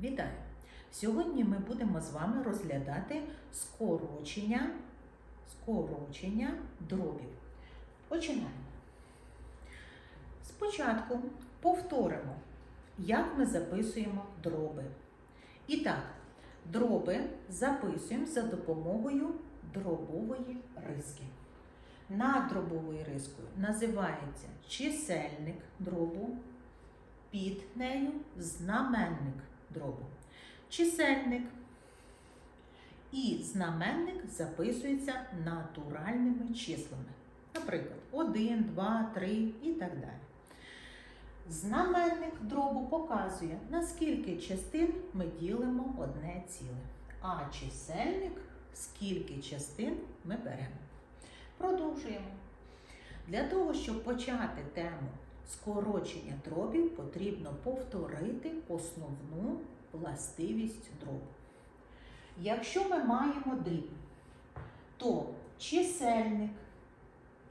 Вітаю! Сьогодні ми будемо з вами розглядати скорочення, скорочення дробів. Починаємо. Спочатку повторимо, як ми записуємо дроби. І так, дроби записуємо за допомогою дробової риски. Над дробовою рискою називається чисельник дробу, під нею знаменник дробу. Чисельник і знаменник записуються натуральними числами. Наприклад, 1, 2, 3 і так далі. Знаменник дробу показує, на скільки частин ми ділимо одне ціле. А чисельник скільки частин ми беремо. Продовжуємо. Для того, щоб почати тему скорочення дробів, потрібно повторити основну властивість дробу. Якщо ми маємо дріб, то чисельник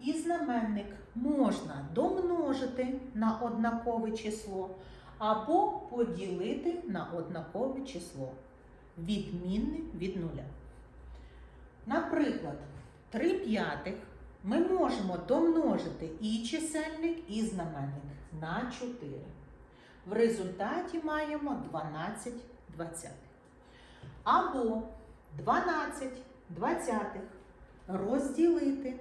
і знаменник можна домножити на однакове число або поділити на однакове число, відмінне від нуля. Наприклад, 3 п'ятих ми можемо домножити і чисельник, і знаменник на 4. В результаті маємо 12 двадцятих. Або 12 двадцятих розділити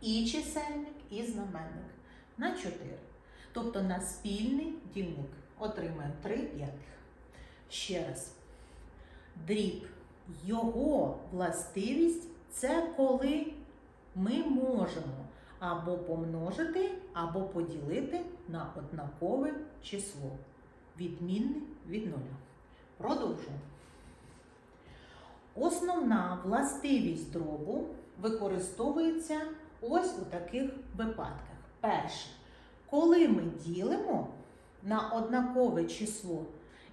і чисельник, і знаменник на 4. Тобто на спільний дільник отримаємо 3 п'ятих. Ще раз. Дріб. Його властивість це коли ми можемо або помножити, або поділити на однакове число, відмінне від нуля. Продовжуємо. Основна властивість дробу використовується ось у таких випадках. Перше, коли ми ділимо на однакове число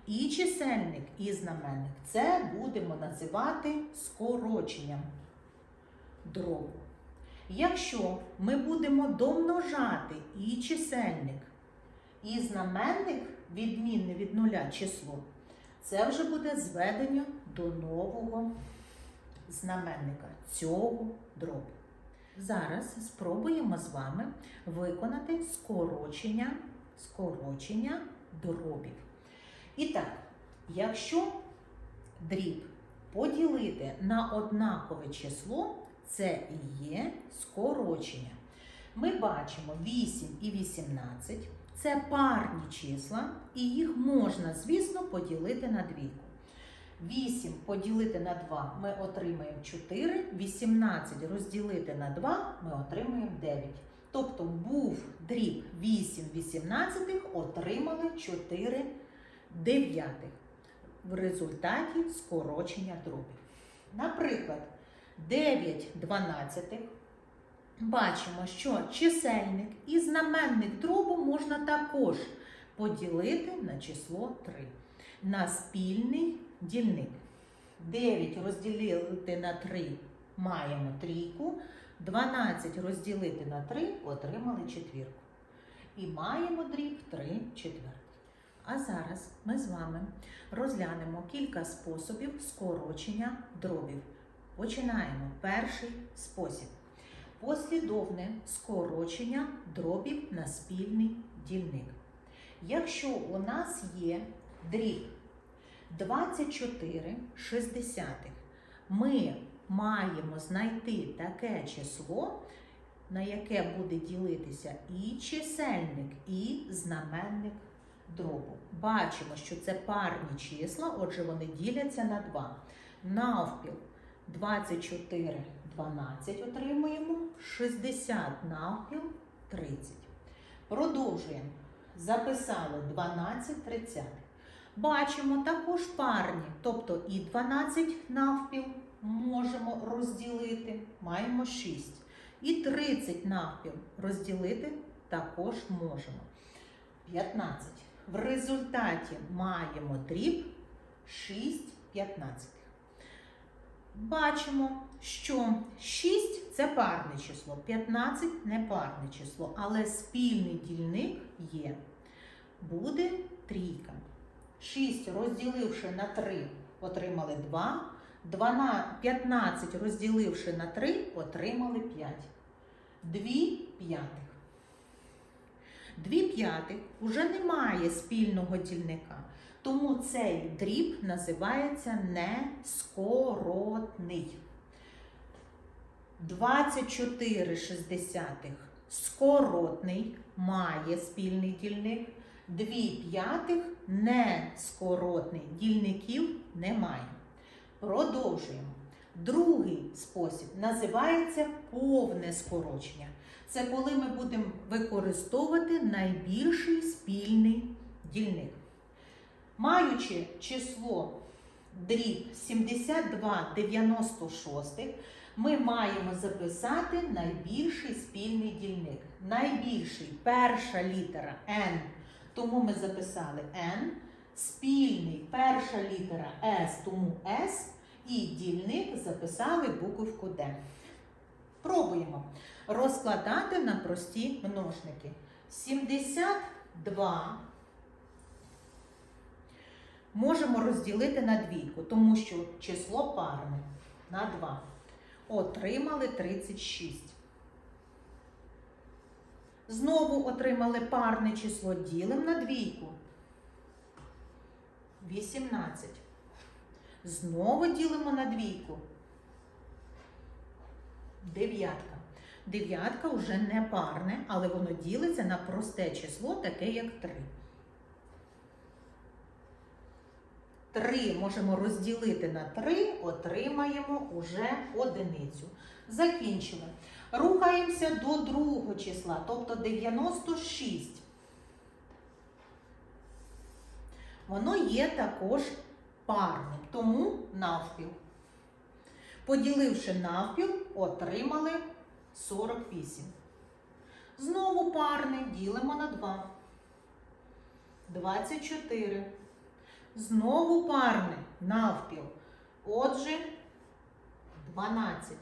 і чисельник, і знаменник, це будемо називати скороченням дробу. Якщо ми будемо домножати і чисельник, і знаменник, відмінне від нуля число, це вже буде зведення до нового знаменника цього дробу. Зараз спробуємо з вами виконати скорочення, скорочення дробів. І так, якщо дріб поділити на однакове число, це і є скорочення. Ми бачимо 8 і 18 це парні числа, і їх можна, звісно, поділити на двійку. 8 поділити на 2 ми отримаємо 4, 18 розділити на 2 ми отримаємо 9. Тобто був дріб 8 18 отримали 4 дев'ятих в результаті скорочення дробів. Наприклад, 9 дванадцятих. Бачимо, що чисельник і знаменник дробу можна також поділити на число 3. На спільний дільник. 9 розділити на 3 маємо трійку. 12 розділити на 3 отримали четвірку. І маємо дріб 3 четвертих. А зараз ми з вами розглянемо кілька способів скорочення дробів. Починаємо перший спосіб. Послідовне скорочення дробів на спільний дільник. Якщо у нас є дріб 24 шістдесятих, ми маємо знайти таке число, на яке буде ділитися і чисельник, і знаменник дробу. Бачимо, що це парні числа, отже, вони діляться на 2. Навпіл 24 12 отримуємо, 60 навпіл 30. Продовжуємо. Записали 12 30. Бачимо також парні, тобто і 12 навпіл можемо розділити, маємо 6. І 30 навпіл розділити також можемо. 15. В результаті маємо дріб 6 15. Бачимо, що 6 це парне число, 15 не парне число, але спільний дільник є. Буде трійка. 6 розділивши на 3, отримали 2. 12, 15 розділивши на 3, отримали 5. 2 п'ятих. 2 п'ятих уже немає спільного дільника. Тому цей дріб називається нескоротний. 24 шістдесятих скоротний має спільний дільник. 2 п'ятих нескоротний. Дільників немає. Продовжуємо. Другий спосіб називається повне скорочення. Це коли ми будемо використовувати найбільший спільний дільник. Маючи число дріб 72 96, ми маємо записати найбільший спільний дільник. Найбільший перша літера N, тому ми записали N. Спільний перша літера S, тому S. І дільник записали буковку D. Пробуємо розкладати на прості множники. 72 можемо розділити на двійку, тому що число парне на 2. Отримали 36. Знову отримали парне число, ділимо на двійку. 18. Знову ділимо на двійку. Дев'ятка. Дев'ятка вже не парне, але воно ділиться на просте число, таке як 3. 3 можемо розділити на 3, отримаємо уже одиницю. Закінчили. Рухаємося до другого числа, тобто 96. Воно є також парним, тому навпіл. Поділивши навпіл, отримали 48. Знову парне ділимо на 2. 24. Знову парне навпіл. Отже, 12.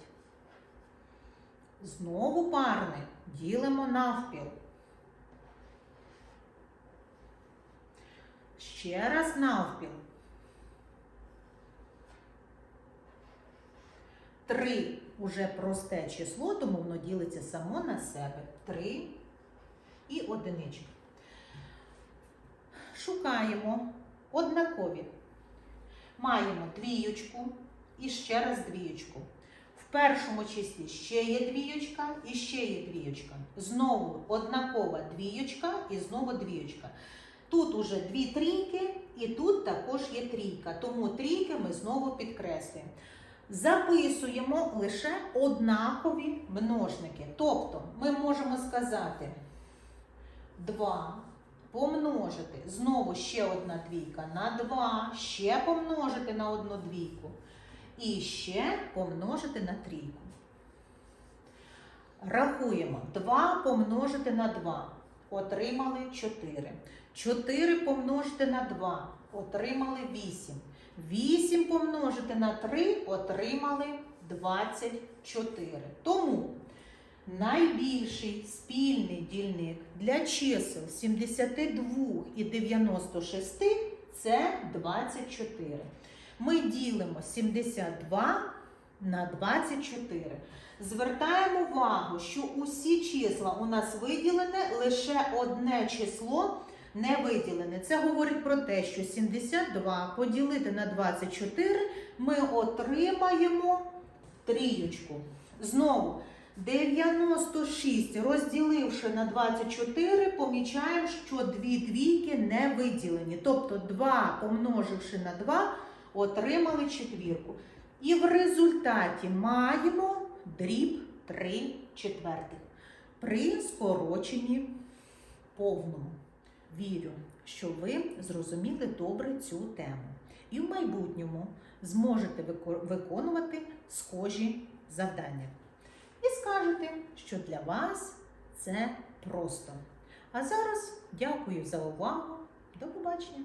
Знову парне ділимо навпіл. Ще раз навпіл. Три уже просте число, тому воно ділиться само на себе. Три і одиничка. Шукаємо однакові. Маємо двіючку і ще раз двіючку. В першому числі ще є двіючка і ще є двіючка. Знову однакова двіючка і знову двіючка. Тут уже дві трійки, і тут також є трійка. Тому трійки ми знову підкреслюємо. Записуємо лише однакові множники. Тобто ми можемо сказати 2 помножити, знову ще одна двійка на 2, ще помножити на одну двійку. І ще помножити на трійку. Рахуємо 2 помножити на 2. Отримали 4. 4 помножити на 2. Отримали 8. 8 помножити на 3 отримали 24. Тому найбільший спільний дільник для чисел 72 і 96 це 24. Ми ділимо 72 на 24. Звертаємо увагу, що усі числа у нас виділене, лише одне число не виділене. Це говорить про те, що 72 поділити на 24 ми отримаємо трієчку. Знову 96 розділивши на 24, помічаємо, що дві двійки не виділені. Тобто 2 помноживши на 2, отримали четвірку. І в результаті маємо дріб 3 четвертих при скороченні повному. Вірю, що ви зрозуміли добре цю тему і в майбутньому зможете виконувати схожі завдання. І скажете, що для вас це просто. А зараз дякую за увагу. До побачення!